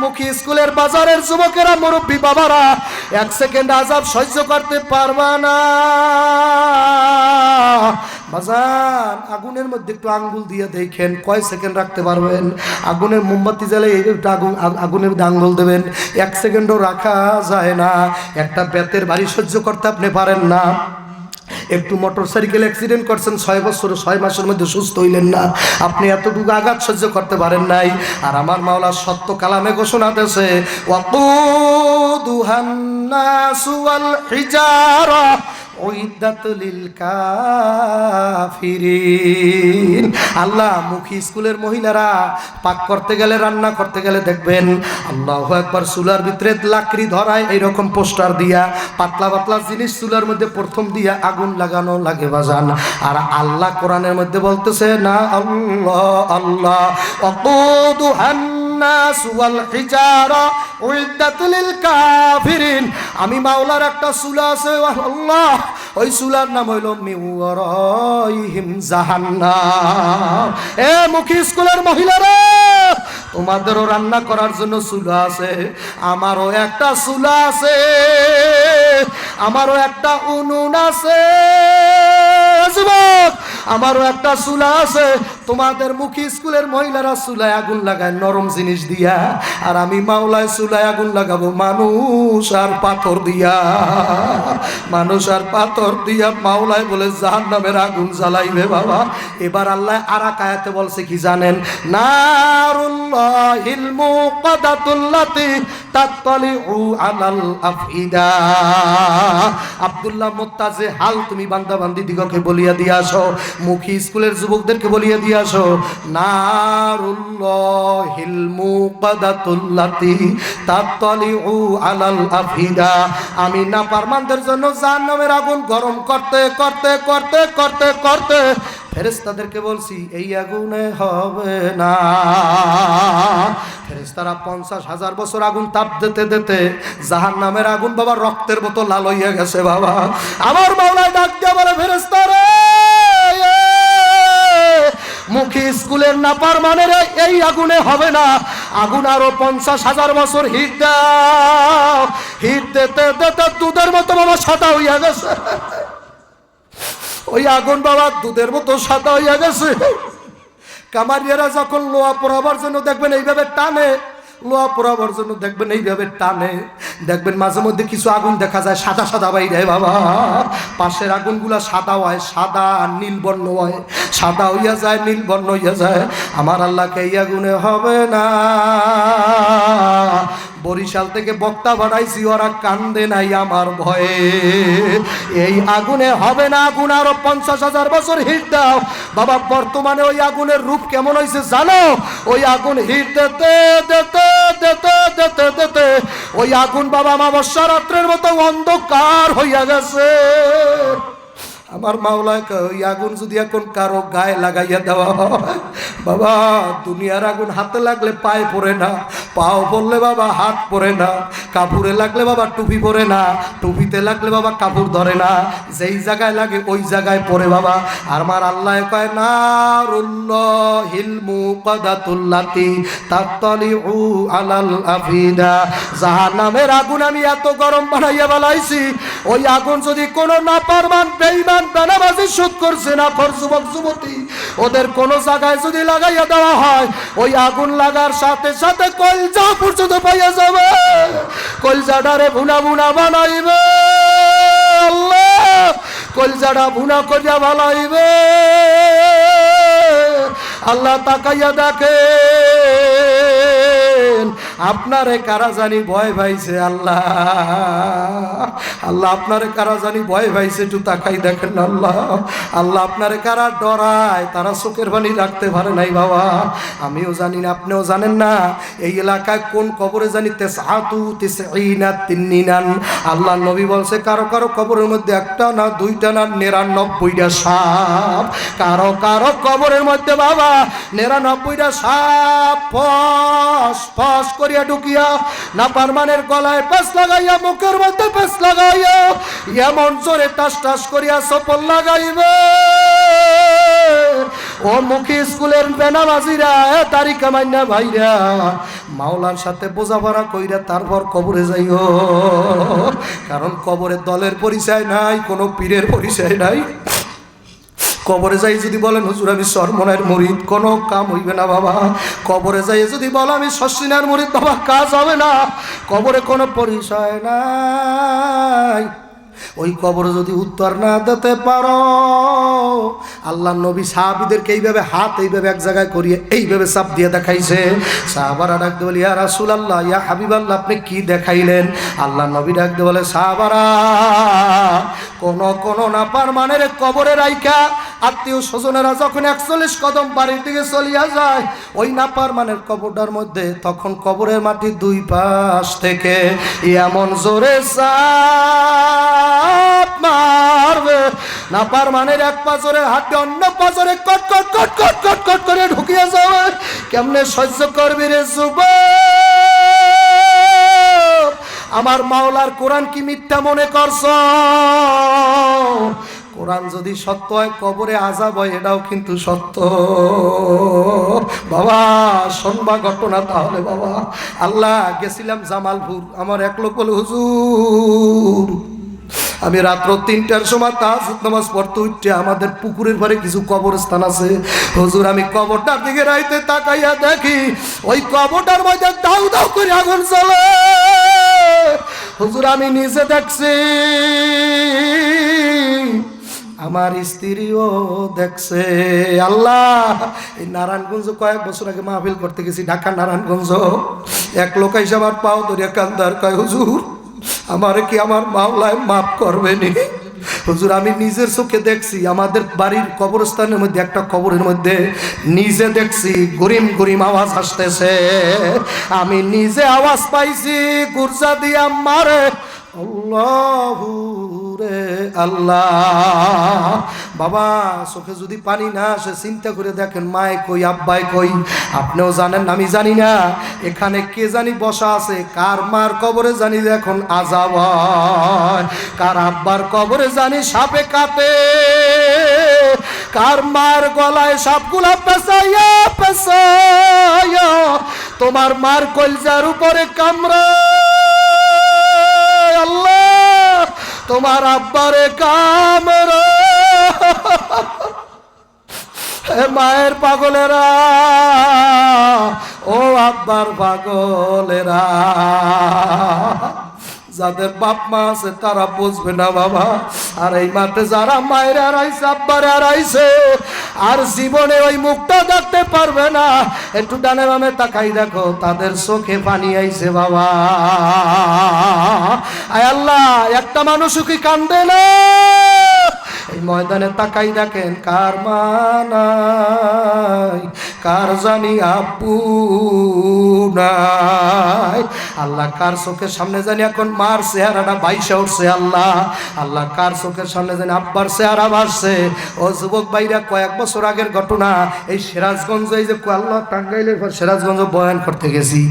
মুখী স্কুলের বাজারের যুবকেরা, মুরব্বী বাবারা, এক সেকেন্ড আজাব সহ্য করতে পারবা না। বাজান, আগুনের মধ্যে একটু আঙ্গুল দিয়ে দেখেন, কয় সেকেন্ড রাখতে পারবেন? আগুনের মোমবাতি জ্বালে একটু আগুন আগুনের মধ্যে আঙ্গুল দেবেন। এক সেকেন্ডও রাখা যায় না। একটা বেতের বাড়ি সহ্য করতে আপনি পারেন না। একটু মোটর সাইকেল অ্যাক্সিডেন্ট করছেন, ছয় বছর, ছয় মাসের মধ্যে সুস্থ হইলেন না। আপনি এতটুকু আঘাত সহ্য করতে পারেন নাই। আর আমার মাওলা সত্য কালামে ঘোষণা দিয়েছে দুহান্না সুয়াল হিজারা উইদ্দাত লিল কাফিরিন আল্লাহ মুখী স্কুলের মহিলারা পাক করতে গেলে রান্না করতে গেলে দেখবেন আল্লাহ একবার চুলার ভিতরে লাকড়ি ধরায় এইরকম পোস্টার দিয়া পাতলা পাতলা জিনিস চুলার মধ্যে প্রথম দিয়া আগুন লাগানো লাগে বাজান আর আল্লাহ কোরআনের মধ্যে বলতেছে না আল্লাহ আল্লাহ অকুদু الناس والحجارة أعدت للكافرين আমি মাওলার একটা সুলা আছে আল্লাহ ওই চুলার নাম হইল হিম জাহান্না এ মুখী স্কুলের মহিলারা, তোমাদেরও রান্না করার জন্য চুলা আছে, আমারও একটা চুলা আছে, আমারও একটা উনুন আছে। যুবক, আমারও একটা চুলা আছে তোমাদের মুখী স্কুলের মহিলারা চুলায় আগুন লাগায়, নরম জিনিস দিয়া। আর আমি মাওলায় চুলায় আগুন লাগাবো, মানুষ আর পাথর দিয়া। মানুষ আর পাথর দিয়া মাওলায় বলে জাহান নামের আগুন জ্বালাইবে বাবা। এবার আল্লাহ আর কায়াতে বলছে কি জানেন? নারুল্লাহিল মুকাদাতুল্লাতি আফইদা। আব্দুল্লাহ মোত্তাজে, হাল তুমি বান্দা বান্দি দিগকে বলিয়া দিয়ে আসো। মুখী স্কুলের যুবকদেরকে বলিয়া দিয়ে আসো নারুল্লাহিল মুকাদাতুল্লাতি তাত্তালিউ আলাল আফইদা আমি না পারমানদের জন্য জাহান্নামের আগুন গরম করতে করতে করতে করতে করতে ফেরেস্তাদেরকে বলছি, এই আগুনে হবে না। ফেরেস্তারা পঞ্চাশ হাজার বছর আগুন তাপ দিতে দিতে জাহান নামের আগুন বাবা রক্তের মতো লাল হইয়া গেছে, বাবা। আমার মাওলায় ডাক দিয়ে বলে ফেরেস্তারে স্কুলের নাপার মানে এই আগুনে হবে না। আগুন আরও পঞ্চাশ হাজার বছর হিট দাও। হিট দিতে দিতে দুধের মতো বাবা সাদা হইয়া গেছে। ওই আগুন বাবা দুধের মতো সাদা হইয়া গেছে। কামারিয়ারা যখন লোয়া পড়াবার জন্য দেখবেন এইভাবে টানে লোয়া পড়াবার জন্য দেখবেন এইভাবে টানে। দেখবেন মাঝে মধ্যে কিছু আগুন দেখা যায়, সাদা সাদা বাইরে, বাবা। পাশের আগুনগুলা সাদা হয়, সাদা আর নীল বর্ণ হয়। সাদা হইয়া যায় নীল বর্ণ হইয়া যায়। আমার আল্লাহকে এই আগুনে হবে না। বরিশাল থেকে বক্তা বাড়াইছি ওরা কান্দে নাই আমার ভয়ে। এই আগুনে হবে না, আগুন আরও পঞ্চাশ হাজার বছর হিট দাও। বাবা, বর্তমানে ওই আগুনের রূপ কেমন হয়েছে জানো? ওই আগুন হিট দিতে ওই আগুন বাবা অমাবস্যা রাত্রের মতো অন্ধকার হইয়া গেছে। আমার মাওলায় ওই আগুন যদি এখন কারও গায়ে লাগাইয়া দেওয়া বাবা, দুনিয়ার আগুন হাতে লাগলে পায়ে পড়ে না। পাও পড়লে বাবা হাত পরে না, কাপড়ে লাগলে বাবা টুপি পরে না, টুপিতে লাগলে বাবা কাপড় ধরে না, যেই জায়গায় লাগে ওই জায়গায় পরে বাবা। আর আমার আল্লাহ কয় না রুল্লাহিল মুকাদাতুল্লাতি তাত্তালিউ আলাল আফিদা। জাহান্নামের আগুন আমি এত গরম বানাইয়া বানাইছি, ওই আগুন যদি কোনো না পারমান বেঈমান, বেনামাজি সুদ করছে না, ফর যুবক, যুবতী ওদের কোন জায়গায় যদি লাগাইয়া দেওয়া হয়, ওই আগুন লাগার সাথে সাথে কলজা পর্যন্ত পাইয়া যাবে। কলজাটারে ভুনা ভুনা বানাইবে। আল্লাহ ভুনা করিয়া বানাইবে। আল্লাহ তাকাইয়া দেখেন আপনারে কারা জানি ভয় পাইছে, আল্লাহ। আল্লাহ, আপনারে কারা জানি ভয় পাইছে, একটু তাকাই দেখেন, আল্লাহ। আল্লাহ, আপনারে কারা ডরায়, তারা চোখের বাণী রাখতে পারে নাই, বাবা। আমিও জানি না, আপনিও জানেন না, এই এলাকায় কোন কবরে জানি তেসাতু তেসঈনা তিন্নিনান। আল্লাহ, নবী বলছে, কারও কারও কবরের মধ্যে একটা না দুইটা না নিরানব্বইটা সাপ। কারও কারও কবরের মধ্যে, বাবা, নিরানব্বইটা সাপ, ফস ফস করিয়া ঢুকিয়া না পারমানের গলায় পেস লাগাইয়া, মুখের মধ্যে পেস লাগাইয়া, এমন জোরে টাস টাস করিয়া সপল লাগাইবে। ও মুখী স্কুলের বেনাবাজিরা এ তারিকা মাইনা ভাইরা, মাওলার সাথে বোঝাপড়া কইরা তারপর কবরে যাইও। কারণ কবরের দলের পরিচয় নাই, কোনো পীরের পরিচয় নাই। কবরে যাই যদি বলেন, হুজুর, আমি সরমনের মুরিদ, কোনো কাম হইবে না বাবা। কবরে যাই যদি বলো, আমি শশিনার মরিদ, বাবা, কাজ হবে না। কবরে কোনো পরিচয় নাই। ওই কবরে যদি উত্তর না দিতে পারো, আল্লাহ নবী সাহাবিদেরকে এইভাবে হাত এইভাবে এক জায়গায় করিয়ে এইভাবে চাপ দিয়ে দেখাইছে। সাহাবারা ডাকতে বলি, ইয়া রাসুল আল্লাহ ইয়া হাবিব আল্লাহ আপনি কি দেখাইলেন? আল্লাহ নবী ডাকতে বলে, সাহাবারা, কোন কোন নাপার মানের কবরে রাইখা আত্মীয় স্বজনেরা যখন একচল্লিশ কদম বাড়ির দিকে চলিয়া যায়, ওই নাপার মানের কবরটার মধ্যে তখন কবরের মাটি দুই পাশ থেকে এমন জোরে মারবে। নাপার মানের এক পাজরে হাতে অন্য পাজরে কট কট কট কট কট কট করে ঢুকিয়ে যাবে। কেমনে সহ্য করবি রে যুবক? আমার মাওলার কোরআন কি মিথ্যা মনে করছ? কোরআন যদি সত্য হয়, কবরে আজাব হয়, এটাও কিন্তু সত্য। বাবা, শোনবা ঘটনা তাহলে বাবা। আল্লাহ, গেছিলাম জামালপুর, আমার এক লোক বলে, হুজুর, আমি রাত্র তিনটার সময় তাজ নামাজ পড়তে উঠছে আমাদের পুকুরের পরে কিছু কবরস্থান আছে। হুজুর, আমি কবরটার দিকে রাইতে তাকাইয়া দেখি, ওই কবরটার মধ্যে দাউ দাউ করে আগুন চলে হুজুর, আমি নিজে দেখছি আমার স্ত্রীও দেখছে। আল্লাহ, এই নারায়ণগঞ্জ কয়েক বছর আগে মাহফিল করতে গেছি, ঢাকা নারায়ণগঞ্জ। এক লোক এসে আমার পাও ধরিয়া কান্দার, কয়, হুজুর, আমার কি আমার মাওলায় মাফ করবেনি? হুজুর, আমি নিজের চোখে দেখছি, আমাদের বাড়ির কবরস্থানের মধ্যে, একটা কবরের মধ্যে নিজে দেখছি, গরিম গরিম আওয়াজ আসতেছে। আমি নিজে আওয়াজ পাইছি, গুরজা দিয়া মারে, আল্লাহু রে আল্লাহ। বাবা, চোখে যদি পানি না আসে, চিন্তা করে দেখেন, মায় কই, আব্বাই কই? আপনিও জানেন, আমি জানি না। এখানে কে জানি বসা আছে? কার মার কবরে জানি যে এখন আজাব কার আব্বার কবরে জানি সাপে কাটে কার মার গলায় সাপগুলা পেঁচাইয়া পেঁচাইয়া তোমার মার কলজার উপরে কামড়া আল্লাহ! তোমার আব্বারে কামর মায়ের পাগলেরা, ও আব্বার পাগলেরা। যাদের বাপ মা আছে, তারা বুঝবে না বাবা। আর এই মাঠে যারা মায়ের হারাইছে আব্বার হারাইছে আর জীবনে ওই মুখটা দেখতে পারবে না। একটু ডানে বামে তাকাই দেখো, তাদের চোখে পানি আইছে বাবা। আয় আল্লাহ, একটা মানুষও কি কান্দে না? এই ময়দানে তাকাই দেখেন, কার মানাই কার জানি আপু নাই। আল্লাহ কার চোখের সামনে জানি এখন মার চেহারাটা বাইশে উঠছে, আল্লাহ। আল্লাহ কার চোখের সামনে জানি আব্বার চেহারা বাড়ছে। ও যুবক ভাইরা, কয়েক বছর আগের ঘটনা, এই সিরাজগঞ্জ, এই যে আল্লাহ টাঙ্গাইলের পর সিরাজগঞ্জ বয়ান করতে গেছি।